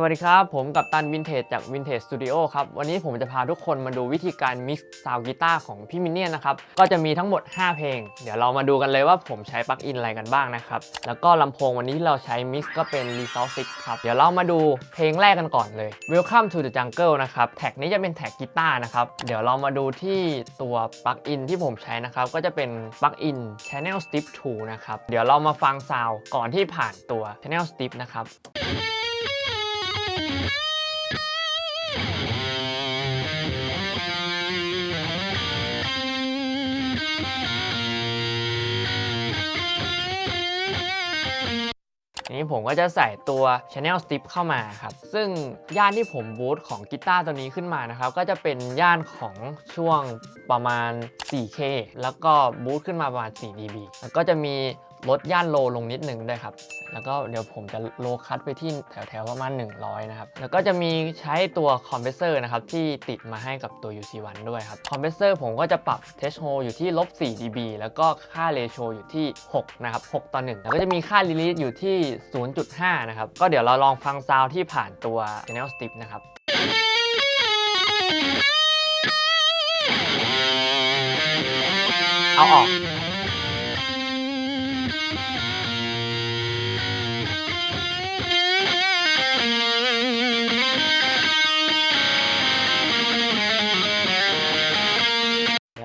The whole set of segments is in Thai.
สวัสดีครับ ผมกับตันวินเทจจาก Vintage Studio ครับ วันนี้ผมจะพาทุกคนมาดูวิธีการมิกซ์ซาวกีตาร์ของพี่มินเนี่ยนะครับ ก็จะมีทั้งหมด 5 เพลง เดี๋ยวเรามาดูกันเลยว่าผมใช้ปลั๊กอินอะไรกันบ้างนะครับ แล้วก็ลำโพงวันนี้ที่เราใช้มิกซ์ก็เป็น r e s o u r c e ครับ เดี๋ยวเรามาดูเพลงแรกกันก่อนเลย Welcome to the Jungle นะครับ แท็กนี้จะเป็นแท็กกีตาร์นะครับ เดี๋ยวเรามาดูที่ตัวปลั๊กอินที่ผมใช้นะครับ ก็จะเป็นปลั๊กอิน Channel Strip 2นะครับ เดี๋ยวเรามาฟังซาวก่อนที่ผ่านตัว Channel Strip นะครับ นี้ผมก็จะใส่ตัว Channel Strip เข้ามาครับ ซึ่งย่านที่ผมบูตของกีตาร์ตัวนี้ขึ้นมานะครับ ก็จะเป็นย่านของช่วงประมาณ 4K แล้วก็บูตขึ้นมาประมาณ 4 dB แล้วก็จะมี ลดย่านโลลงนิดนึงด้วยครับ แล้วก็เดี๋ยวผมจะโลคัตไปที่แถวๆประมาณ 100 นะครับ แล้วก็จะมีใช้ตัวคอมเพรสเซอร์นะครับที่ติดมาให้กับตัว UC1 ด้วยครับ คอมเพรสเซอร์ผมก็จะปรับ threshold อยู่ที่ลบ4 dB แล้วก็ค่าเรโชอยู่ที่ 6 นะครับ 6 ต่อ 1 แล้วก็จะมีค่า release อยู่ที่ 0.5 นะครับ ก็เดี๋ยวเราลองฟังซาวที่ผ่านตัว channel strip นะครับเอาออก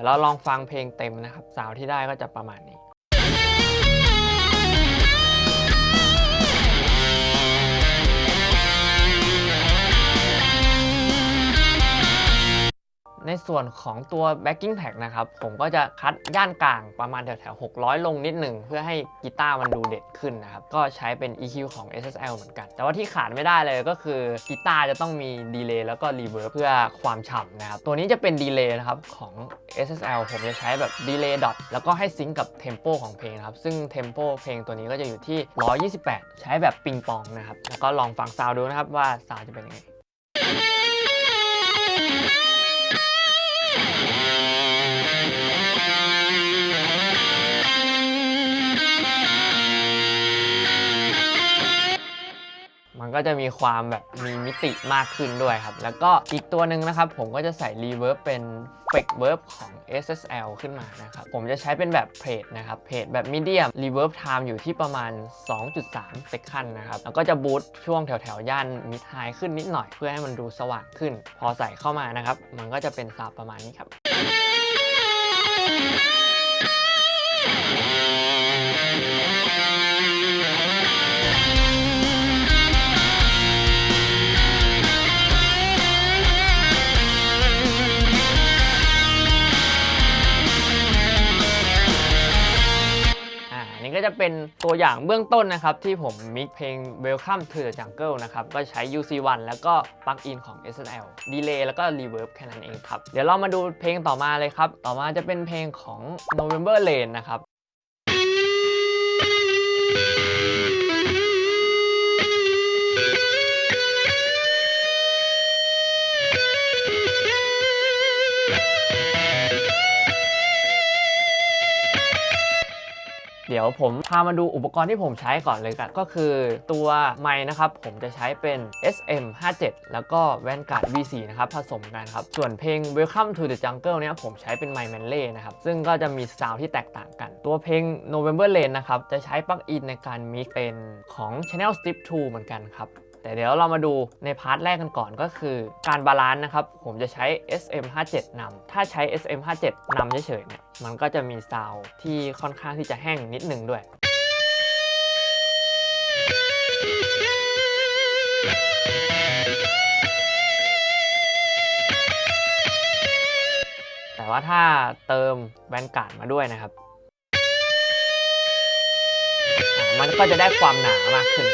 เดี๋ยวเราลองฟังเพลงเต็มนะครับ สาวที่ได้ก็จะประมาณนี้ ในส่วนของตัว backing track นะครับ ผมก็จะคัดย่านกลางประมาณแถวๆ600 ลงนิดหนึ่ง เพื่อให้กีตาร์มันดูเด็ดขึ้นนะครับ ก็ใช้เป็น EQ ของ SSL เหมือนกัน แต่ว่าที่ขาดไม่ได้เลยก็คือกีตาร์จะต้องมีดีเลย์แล้วก็รีเวิร์บเพื่อความฉ่ำนะครับ ตัวนี้จะเป็นดีเลย์นะครับของ SSL ผมจะใช้แบบดีเลย์ดอทแล้วก็ให้ซิงกับเทมโปของเพลงนะครับซึ่งเทมโปเพลงตัวนี้ก็จะอยู่ที่ 128 ใช้แบบปิงปองนะครับแล้วก็ลองฟังซาวดูนะครับว่าซาวจะเป็นยังไง Yeah. ก็จะมีความแบบมีมิติมากขึ้นด้วยครับ แล้วก็อีกตัวหนึ่งนะครับ ผมก็จะใส่ Reverb เป็น Fake Verb ของ SSL ขึ้นมานะครับ ผมจะใช้เป็นแบบเพจนะครับเพจแบบ Medium Reverb Time อยู่ที่ประมาณ 2.3 Second นะครับ แล้วก็จะบูตช่วงแถวๆย่าน Mid High ขึ้นนิดหน่อยเพื่อให้มันดูสว่างขึ้น พอใส่เข้ามานะครับ มันก็จะเป็นซาวประมาณนี้ครับ ก็จะเป็นตัวอย่างเบื้องต้นนะครับ ที่ผมมิกเพลง Welcome to the Jungle นะครับ ก็ใช้ UC1 แล้วก็ปลั๊กอินของ SSL Delay แล้วก็ Reverb แค่นั้นเองครับ เดี๋ยวเรามาดูเพลงต่อมาเลยครับ ต่อมาจะเป็นเพลงของ November Rain นะครับเดี๋ยวผมพามาดูอุปกรณ์ที่ผมใช้ก่อนเลยกัน ก็คือตัวไม้นะครับ ผมจะใช้เป็น SM57 แล้วก็แวนการ์ด V4 นะครับ ผสมกันครับ ส่วนเพลง Welcome to the Jungle เนี่ยผมใช้เป็นไม้แมนเล่นะครับ ซึ่งก็จะมีซาวที่แตกต่างกัน ตัวเพลง November Rain นะครับ จะใช้ปลั๊กอินในการมิกเป็นของ Channel Strip 2 เหมือนกันครับ แต่เดี๋ยวเรามาดูในพาร์ทแรกกันก่อนก็คือการบาลานซ์นะครับ ผมจะใช้ SM57 นำถ้าใช้ SM57 นำเฉยๆเนี่ยมันก็จะมีซาว์ที่ค่อนข้างที่จะแห้งนิดนึงด้วยแต่ว่าถ้าเติมแวนการ์ดมาด้วยนะครับ มันก็จะได้ความหนามากขึ้น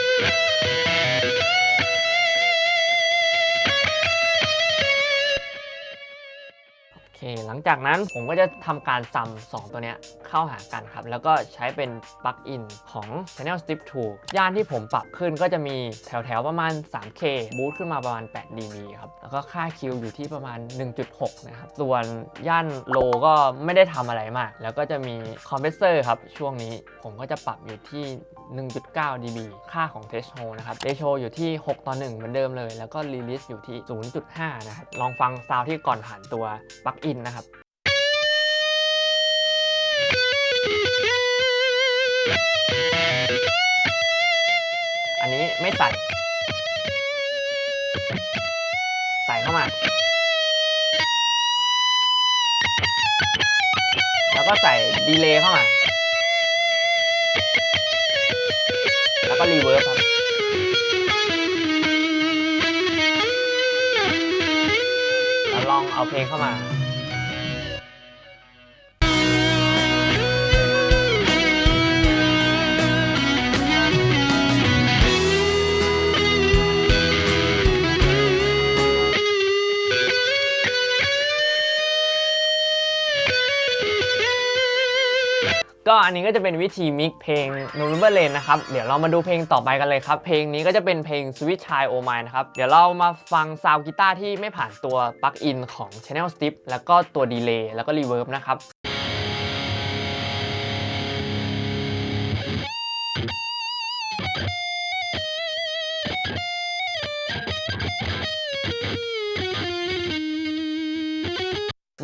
คหลังจากนั้นผมก็จะทำการซัม2ตัวเนี้ยเข้าหากันครับ แล้วก็ใช้เป็นปลั๊กอินของ Channel Strip 2 ย่านที่ผมปรับขึ้นก็จะมีแถวๆประมาณ 3K บูตขึ้นมาประมาณ 8 dB ครับ แล้วก็ค่าคิวอยู่ที่ประมาณ 1.6 นะครับ ส่วนย่านโลก็ไม่ได้ทำอะไรมาก แล้วก็จะมีคอมเพรสเซอร์ครับ ช่วงนี้ผมก็จะปรับอยู่ที่ 1.9 dB ค่าของ threshold นะครับ ratio อยู่ที่ 6 ต่อ 1 เหมือนเดิมเลย แล้วก็ release อยู่ที่ 0.5 นะครับ ลองฟังซาวที่ก่อนผ่านตัวปลั๊กอินนะครับอันนี้ไม่ใส่ ใส่เข้ามา แล้วก็ใส่ดีเลย์เข้ามา แล้วก็รีเวิร์บครับ แล้วลองเอาเพลงเข้ามา ก็อันนี้ก็จะเป็นวิธีมิกเพลง November Rain นะครับ เดี๋ยวเรามาดูเพลงต่อไปกันเลยครับ เพลงนี้ก็จะเป็นเพลง Sweet Child O' Mine นะครับ เดี๋ยวเรามาฟังซาวกีตาร์ที่ไม่ผ่านตัวปลั๊กอินของ Channel Strip แล้วก็ตัวดีเลย์แล้วก็รีเวิร์บนะครับ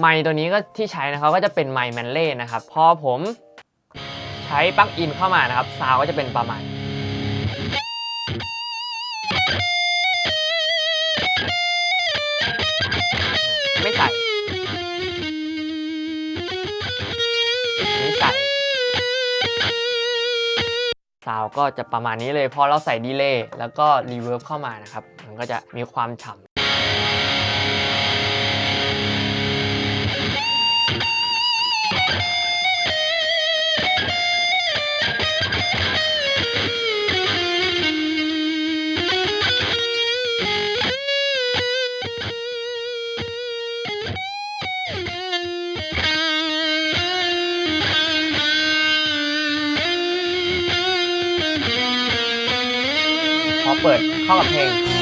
ไมค์ตัวนี้ก็ที่ใช้นะครับก็จะเป็นไมค์แมนเล่นะครับ พอผม ใช้ปลั๊กอินเข้ามานะครับซาวก็จะเป็นประมาณไม่ใส่ไม่ใส่ซาวก็จะประมาณนี้เลยพอเราใส่ดีเลย์แล้วก็รีเวิร์บเข้ามานะครับ มันก็จะมีความฉ่ำ เปิดเข้ากับเพลง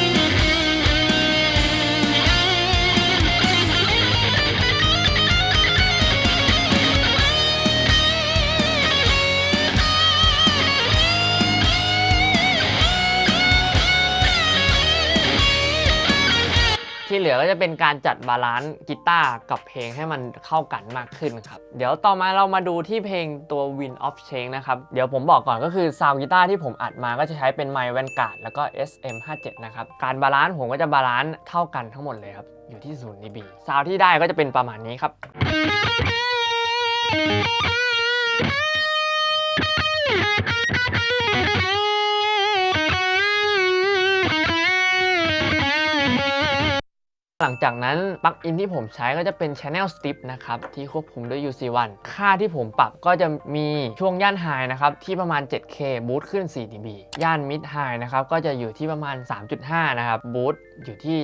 เหลือก็จะเป็นการจัดบาลานซ์กีตาร์กับเพลงให้มันเข้ากันมากขึ้นครับ เดี๋ยวต่อมาเรามาดูที่เพลงตัว Win of Change นะครับ เดี๋ยวผมบอกก่อนก็คือซาวกีตาร์ที่ผมอัดมาก็จะใช้เป็นไมค์แวนการ์ดแล้วก็ SM57 นะครับ การบาลานซ์ผมก็จะบาลานซ์เท่ากันทั้งหมดเลยครับ อยู่ที่0 dB ซาวที่ได้ก็จะเป็นประมาณนี้ครับ หลังจากนั้นปลั๊กอินที่ผมใช้ก็จะเป็น Channel Strip นะครับ ที่ควบคุมด้วย UC1 ค่าที่ผมปรับก็จะมีช่วงย่าน High นะครับ ที่ประมาณ 7K บูตขึ้น 4 dB ย่าน Mid High นะครับ ก็จะอยู่ที่ประมาณ 3.5 นะครับ บูตอยู่ที่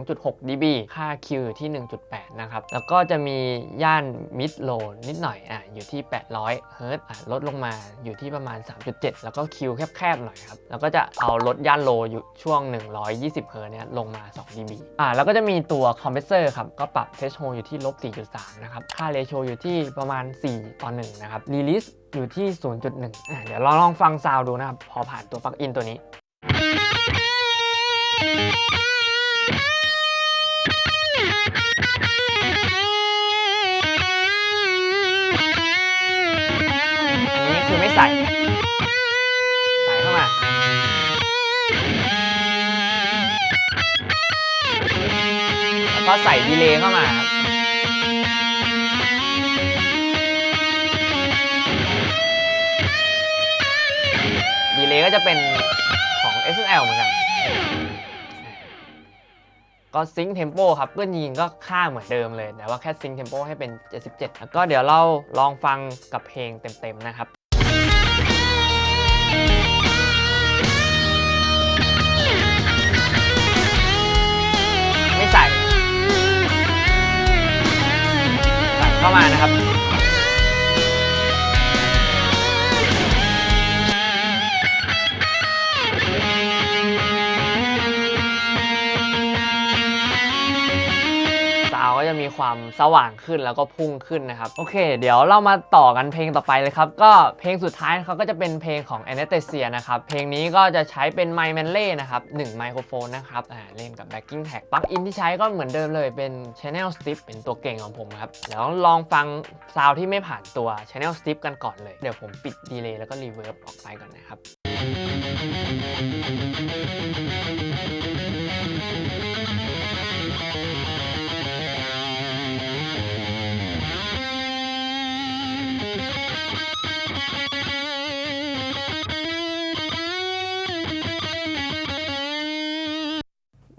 2.6 dB ค่า Q อยู่ที่ 1.8 นะครับ แล้วก็จะมีย่าน Mid Low นิดหน่อยอะอยู่ที่ 800เฮิร์ตอะลดลงมาอยู่ที่ประมาณ 3.7 แล้วก็ Q แคบๆหน่อยครับแล้วก็จะเอาลดย่านโลอยู่ช่วง 120เฮิร์ตเนี่ยลงมา 2 dB อ่าแล้วก็จะมีตัวคอมเพรสเซอร์ครับก็ปรับเทสโ o อยู่ที่ลบ 4.3 นะครับ ค่าเรโชอยู่ที่ประมาณ 4 ต่อ 1 นะครับรีลิสอยู่ที่ 0.1อ่าเดี๋ยวเราลองฟังซาวดูนะครับ พอผ่านตัวปลั๊กอินตัวนี้อันนี้คือไม่ใส่ แล้วก็ใส่ดีเลย์เข้ามาครับดีเลย์ก็จะเป็นของ SSL เหมือนกัน ก็ซิง k ์เทมโปครับก็ยิงก็ค่าเหมือนเดิมเลย แต่ว่าแค่ซิง k ์เทมโปให้เป็น 77 แล้วก็เดี๋ยวเราลองฟังกับเพลงเต็มๆนะครับ เข้ามานะครับ มีความสว่างขึ้นแล้วก็พุ่งขึ้นนะครับ โอเค เดี๋ยวเรามาต่อกันเพลงต่อไปเลยครับ ก็เพลงสุดท้ายเขาก็จะเป็นเพลงของ a n a s t a s i a นะครับ เพลงนี้ก็จะใช้เป็นไมค์แมนเล่นะครับ1ไมโครโฟนนะครับอ่าเล่นกับ backing tag ปลั๊กอินที่ใช้ก็เหมือนเดิมเลยเป็น channel strip เป็นตัวเก่งของผมครับเดี๋ยวลองฟังซาวที่ไม่ผ่านตัว channel strip กันก่อนเลยเดี๋ยวผมปิดดีเลย์แล้วก็ reverb ออกไปก่อนนะครับ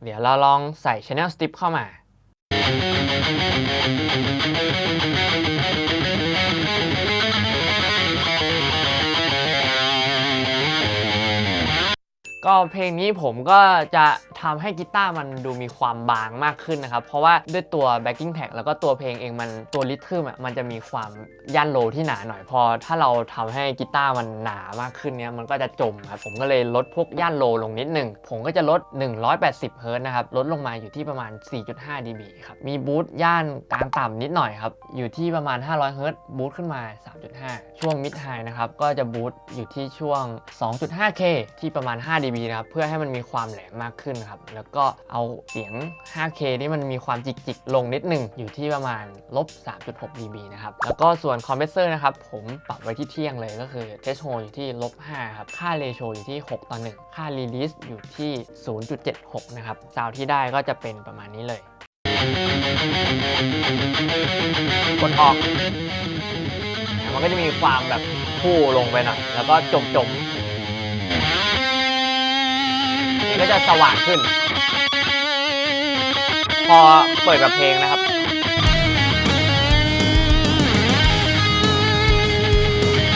เดี๋ยวเราลองใส่ Channel Strip เข้ามา ก็เพลงนี้ผมก็จะ ทำให้กีตาร์มันดูมีความบางมากขึ้นนะครับ เพราะว่าด้วยตัว backing tag แล้วก็ตัวเพลงเองมันตัวริทึมอะมันจะมีความย่านโลที่หนาหน่อยพอ ถ้าเราทำให้กีตาร์มันหนามากขึ้นเนี้ยมันก็จะจมครับผมก็เลยลดพวกย่านโลลงนิดหนึ่งผมก็จะลด 180เฮิร์ตนะครับลดลงมาอยู่ที่ประมาณ 4.5 dB ครับมีบูทย่านกลางต่ำนิดหน่อยครับอยู่ที่ประมาณ 500เฮิร์ตบูทขึ้นมา 3.5 ช่วง mid high นะครับก็จะบูทอยู่ที่ช่วง 2.5K ที่ประมาณ 5 dB นะครับเพื่อให้มันมีความแหลมมากขึ้นครับ แล้วก็เอาเสียง 5K ที่มันมีความจิกๆ ลงนิดหนึ่งอยู่ที่ประมาณลบ 3.6 dB นะครับ แล้วก็ส่วนคอมเพรสเซอร์นะครับ ผมปรับไว้ที่เที่ยงเลยก็คือเทสโฮอยู่ที่ลบ 5 ครับ ค่าเรโชอยู่ที่ 6 ต่อ 1 ค่ารีลิสอยู่ที่ 0.76 นะครับซาวที่ได้ก็จะเป็นประมาณนี้เลย กดออก มันก็จะมีความแบบพู่ลงไปหน่อย แล้วก็จมจมๆ ก็จะสว่างขึ้น พอเปิดแบบเพลงนะครับ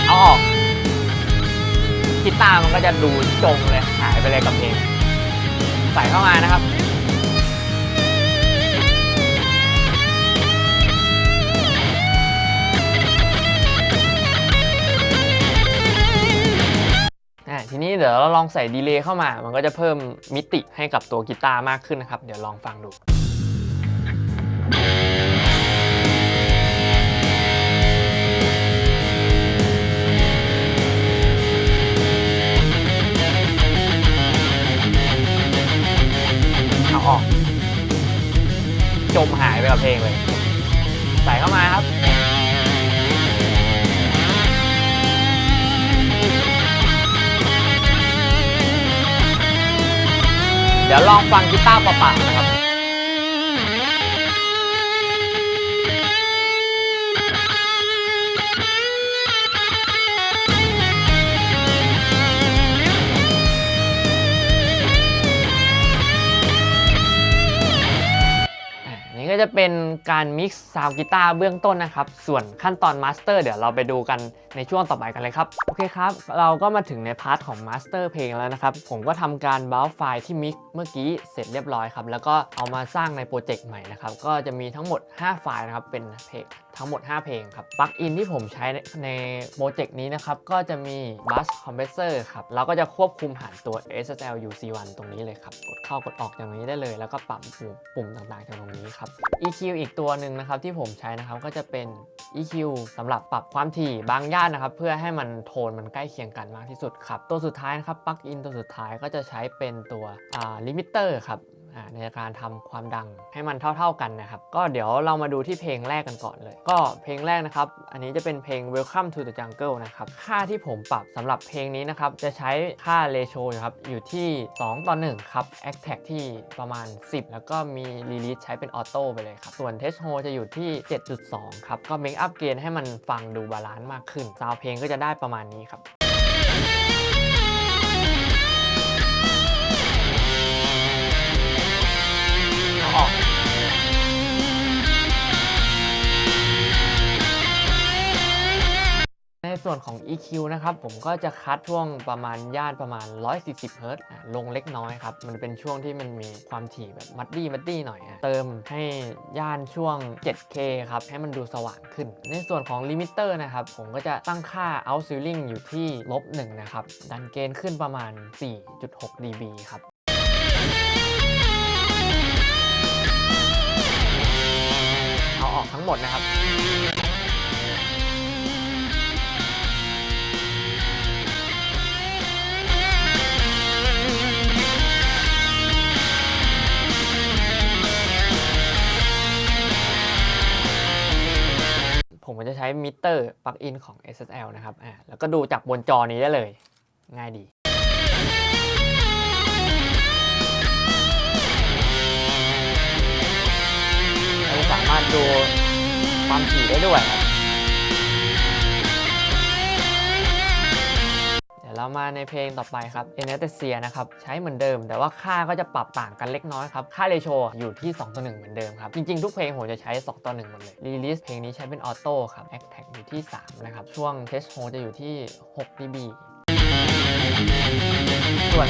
เอาออกกีตาร์มันก็จะดูจมเลยหายไปเลยกับเพลง ใส่เข้ามานะครับ ทีนี้เดี๋ยวเราลองใส่ดีเลย์เข้ามา มันก็จะเพิ่มมิติให้กับตัวกีตาร์มากขึ้นนะครับ เดี๋ยวลองฟังดู ดี๋ยวลองฟังกีตาร์เปล่าๆนะครับ จะเป็นการมิกซ์ซาวกีตาร์เบื้องต้นนะครับ ส่วนขั้นตอนมาสเตอร์เดี๋ยวเราไปดูกันในช่วงต่อไปกันเลยครับ โอเคครับ เราก็มาถึงในพาร์ทของมาสเตอร์เพลงแล้วนะครับ ผมก็ทำการบ o วไฟล์ที่มิกซ์เมื่อกี้เสร็จเรียบร้อยครับ แล้วก็เอามาสร้างในโปรเจกต์ใหม่นะครับ ก็จะมีทั้งหมด 5 ไฟล์นะครับ เป็นเพลงทั้งหมด 5 เพลงครับปลั๊กอินที่ผมใช้ในโปรเจกต์นี้นะครับ ก็จะมี Bus Compressor ครับ เราก็จะควบคุมผ่านตัว SSL UC1 ตรงนี้เลยครับ กดเข้ากดออกอย่างนี้ได้เลย แล้วก็ปรับปุ่มปุ่มต่างๆจากตรงนี้ครับ EQ อีกตัวหนึ่งนะครับที่ผมใช้นะครับก็จะเป็น EQ สำหรับปรับความถี่บางย่านนะครับ เพื่อให้มันโทนมันใกล้เคียงกันมากที่สุดครับ ตัวสุดท้ายนะครับปลั๊กอินตัวสุดท้ายก็จะใช้เป็นตัวลิมิเตอร์ครับ ในการทำความดังให้มันเท่า ๆกันนะครับ ก็เดี๋ยวเรามาดูที่เพลงแรกกันก่อนเลย ก็เพลงแรกนะครับ อันนี้จะเป็นเพลง Welcome to the Jungle นะครับ ค่าที่ผมปรับสำหรับเพลงนี้นะครับ จะใช้ค่าเรโชครับ อยู่ที่ 2 ต่อ 1 ครับ a c t a c ที่ประมาณ 10 แล้วก็มี Release ใช้เป็นออโต้ไปเลยครับ ส่วน Test Hold จะอยู่ที่ 7.2 ครับ ก็ Make up Gain ให้มันฟังดูบาลานซ์มากขึ้นซาวเพลงก็จะได้ประมาณนี้ครับ ส่วนของ EQ นะครับผมก็จะคัดช่วงประมาณย่านประมาณ 140เฮิรตซ์ลงเล็กน้อยครับ มันเป็นช่วงที่มันมีความถี่แบบมัดดี้มัดดี้หน่อยอะเติมให้ย่านช่วง 7K ครับ ให้มันดูสว่างขึ้น ในส่วนของลิมิเตอร์นะครับ ผมก็จะตั้งค่า out ceiling อยู่ที่ลบ1นะครับ ดันเกณฑ์ขึ้นประมาณ 4.6 dB ครับเอาออกทั้งหมดนะครับ้มิเตอร์ปลั๊กอินของ SSL นะครับอ่าแล้วก็ดูจากบนจอนี้ได้เลย ง่ายดี เราสามารถดูความถี่ได้ด้วยครั เดี๋ยวเรามาในเพลงต่อไปครับ e n e t h e s i a นะครับใช้เหมือนเดิม แต่ว่าค่าก็จะปรับต่างกันเล็กน้อยครับ ค่าเรโชอยู่ที่ 2 ต่อ 1 เหมือนเดิมครับ จริงๆ ทุกเพลงผมจะใช้ 2 ต่อ 1 หมดเลยรีลิสเพลงนี้ใช้เป็นออโต้ครับแอคแท็กอยู่ที่ 3 นะครับ ช่วงเทสโฮจะอยู่ที่ 6 dB ส่วน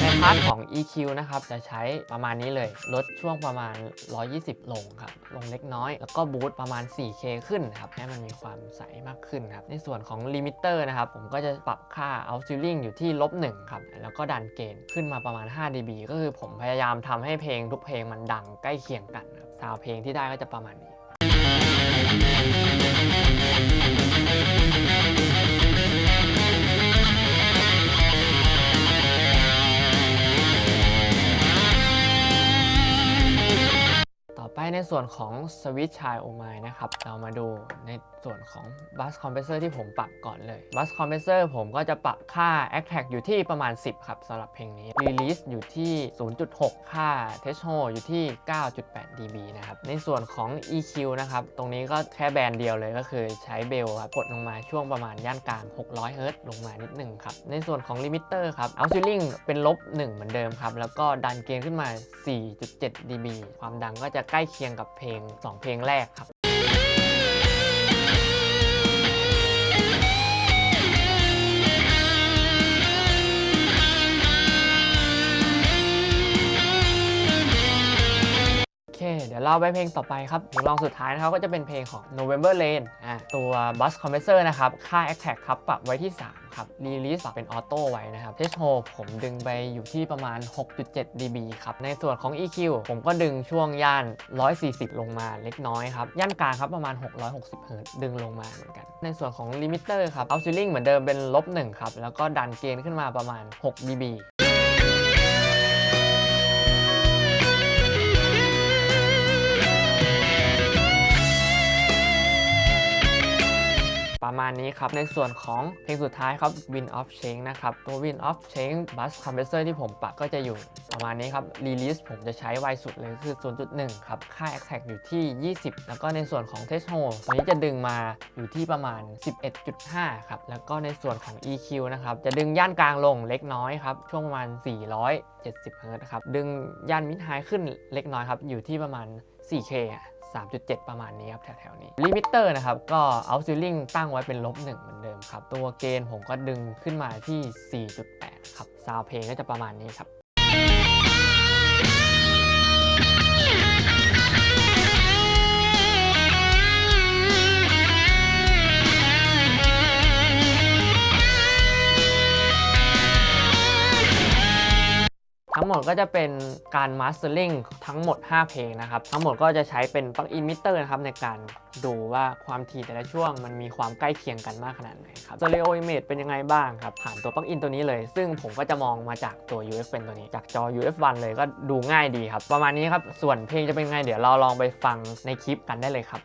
ในพาร์ทของ EQ นะครับจะใช้ประมาณนี้เลย ลดช่วงประมาณ 120 ลงครับ ลงเล็กน้อย แล้วก็บูตประมาณ 4K ขึ้นครับ ให้มันมีความใสมากขึ้นครับ ในส่วนของลิมิเตอร์นะครับ ผมก็จะปรับค่า out ceiling อยู่ที่ลบ1ครับ แล้วก็ดันเกณฑ์ขึ้นมาประมาณ 5 dB ก็คือผมพยายามทำให้เพลงทุกเพลงมันดังใกล้เคียงกันครับซาวด์เพลงที่ได้ก็จะประมาณนี้ต่อ ไปในส่วนของ Switch c h i o m i นะครับ เรามาดูในส่วนของ Bus Compressor ที่ผมปรับก่อนเลย Bus Compressor ผมก็จะปรับค่า a c t a g อยู่ที่ประมาณ 10 ครับสำหรับเพลงนี้ Release อยู่ที่ 0.6 ค่า t e s t h o อยู่ที่ 9.8 dB นะครับ ในส่วนของ EQ นะครับ ตรงนี้ก็แค่แบรนด์เดียวเลยก็คือใช้เบลครับกดลงมาช่วงประมาณย่านกลาง 600เฮิรตซ์ลงมานิดหนึ่งครับ ในส่วนของ Limiter ครับ Out Ceiling เป็นลบ 1 เหมือนเดิมครับ แล้วก็ดันเกณฑ์ขึ้นมา 4.7 dB ความดังก็จะใกล้เคียงกับเพลง 2 เพลงแรกครับ ดี๋ยวเราไปเพลงต่อไปครับลองสุดท้ายนะครับก็จะเป็นเพลงของ November Rain อะตัว Bus Compressor นะครับค่า a c t a g ครับปรับไว้ที่ 3 ครับ Release ปรับเป็นออโต้ไว้นะครับ Test Hold ผมดึงไปอยู่ที่ประมาณ 6.7 dB ครับ ในส่วนของ EQ ผมก็ดึงช่วงย่าน 140 ลงมาเล็กน้อยครับ ย่านกลางครับประมาณ 660 เฮิรต์ดึงลงมาเหมือนกัน ในส่วนของ Limiter ครับ Out Ceiling เหมือนเดิมเป็นลบ1ครับแล้วก็ดันเกณฑ์ขึ้นมาประมาณ 6 dB ประมาณนี้ครับ ในส่วนของเพลงสุดท้ายครับ Win of Change นะครับ ตัว Win of Change Bus Compressor ที่ผมปรับก็จะอยู่ประมาณนี้ครับ Release ผมจะใช้ไวสุดเลยคือ 0.1 ครับ ค่า a c t a g อยู่ที่ 20 แล้วก็ในส่วนของ Test Hold ตัวนี้จะดึงมาอยู่ที่ประมาณ 11.5 ครับ แล้วก็ในส่วนของ EQ นะครับ จะดึงย่านกลางลงเล็กน้อยครับ ช่วงประมาณ 470เฮิร์ตครับ ดึงย่านมิดไฮขึ้นเล็กน้อยครับ อยู่ที่ประมาณ 4K 3.7 ประมาณนี้ครับแถวๆนี้ลิมิเตอร์นะครับก็เอาซิลลิ่งตั้งไว้เป็นลบ1เหมือนเดิมครับ ตัวเกณฑ์ผมก็ดึงขึ้นมาที่ 4.8 ครับซาวเพลงก็จะประมาณนี้ครับ หมดก็จะเป็นการ mastering ทั้งหมด 5 เพลงนะครับ ทั้งหมดก็จะใช้เป็นปลั๊กอินมิเตอร์นะครับในการดูว่าความถี่แต่ละช่วงมันมีความใกล้เคียงกันมากขนาดไหนครับ Stereo Image เป็นยังไงบ้างครับ ผ่านตัวปลั๊กอินตัวนี้เลย ซึ่งผมก็จะมองมาจากตัว UFN ตัวนี้ จากจอ UF1 เลยก็ดูง่ายดีครับ ประมาณนี้ครับ ส่วนเพลงจะเป็นไงเดี๋ยวเราลองไปฟังในคลิปกันได้เลยครับ